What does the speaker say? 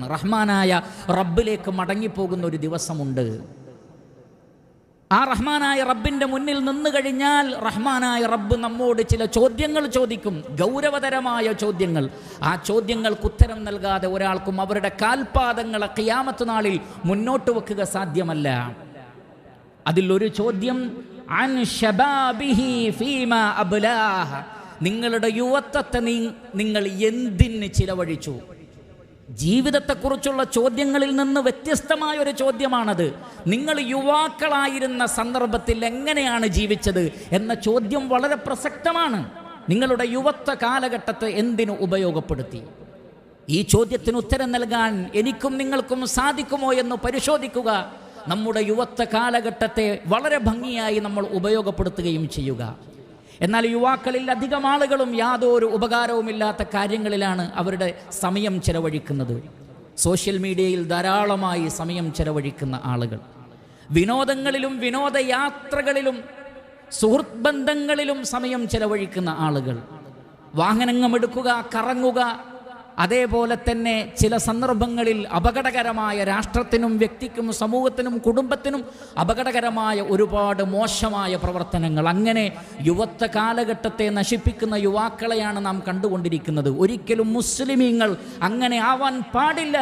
പോവുകയാണ് റഹ്മാനായ റബ്ബിലേക്ക് മടങ്ങിപ്പോകുന്ന ഒരു ദിവസമുണ്ട്. ആ റഹ്മാനായ റബ്ബിന്റെ മുന്നിൽ നിന്ന് കഴിഞ്ഞാൽ റഹ്മാനായ റബ്ബ് നമ്മോട് ചില ചോദ്യങ്ങൾ ചോദിക്കും. ഗൗരവതരമായ ചോദ്യങ്ങൾ. ആ ചോദ്യങ്ങൾക്ക് ഉത്തരം നൽകാതെ ഒരാൾക്കും അവരുടെ കാൽപാദങ്ങളെ ഖിയാമത്ത് നാളിൽ മുന്നോട്ട് വെക്കുക സാധ്യമല്ല. അതിലൊരു ചോദ്യം അൻ ഷബാബിഹി നിങ്ങളുടെ യുവത്വത്തെ നിങ്ങൾ എന്തിന് ചിലവഴിച്ചു? ജീവിതത്തെക്കുറിച്ചുള്ള ചോദ്യങ്ങളിൽ നിന്ന് വ്യത്യസ്തമായ ഒരു ചോദ്യമാണത്. നിങ്ങൾ യുവാക്കളായിരുന്ന സന്ദർഭത്തിൽ എങ്ങനെയാണ് ജീവിച്ചത് എന്ന ചോദ്യം വളരെ പ്രസക്തമാണ്. നിങ്ങളുടെ യുവത്വ കാലഘട്ടത്തെ എന്തിനു ഉപയോഗപ്പെടുത്തി? ഈ ചോദ്യത്തിന് ഉത്തരം നൽകാൻ എനിക്കും നിങ്ങൾക്കും സാധിക്കുമോ എന്ന് പരിശോധിക്കുക. നമ്മുടെ യുവത്വ കാലഘട്ടത്തെ വളരെ ഭംഗിയായി നമ്മൾ ഉപയോഗപ്പെടുത്തുകയും ചെയ്യുക. എന്നാൽ യുവാക്കളിൽ അധികം ആളുകളും യാതൊരു ഉപകാരവുമില്ലാത്ത കാര്യങ്ങളിലാണ് അവരുടെ സമയം ചെലവഴിക്കുന്നത്. സോഷ്യൽ മീഡിയയിൽ ധാരാളമായി സമയം ചെലവഴിക്കുന്ന ആളുകൾ. വിനോദങ്ങളിലും വിനോദയാത്രകളിലും സുഹൃത്ത് ബന്ധങ്ങളിലും സമയം ചെലവഴിക്കുന്ന ആളുകൾ. വാഹനങ്ങൾ എടുക്കുക കറങ്ങുക അതേപോലെ തന്നെ ചില സന്ദർഭങ്ങളിൽ അപകടകരമായ രാഷ്ട്രത്തിനും വ്യക്തിക്കും സമൂഹത്തിനും കുടുംബത്തിനും അപകടകരമായ ഒരുപാട് മോശമായ പ്രവർത്തനങ്ങൾ. അങ്ങനെ യുവത്വ കാലഘട്ടത്തെ നശിപ്പിക്കുന്ന യുവാക്കളെയാണ് നാം കണ്ടുകൊണ്ടിരിക്കുന്നത്. ഒരിക്കലും മുസ്ലിമീങ്ങൾ അങ്ങനെ ആവാൻ പാടില്ല.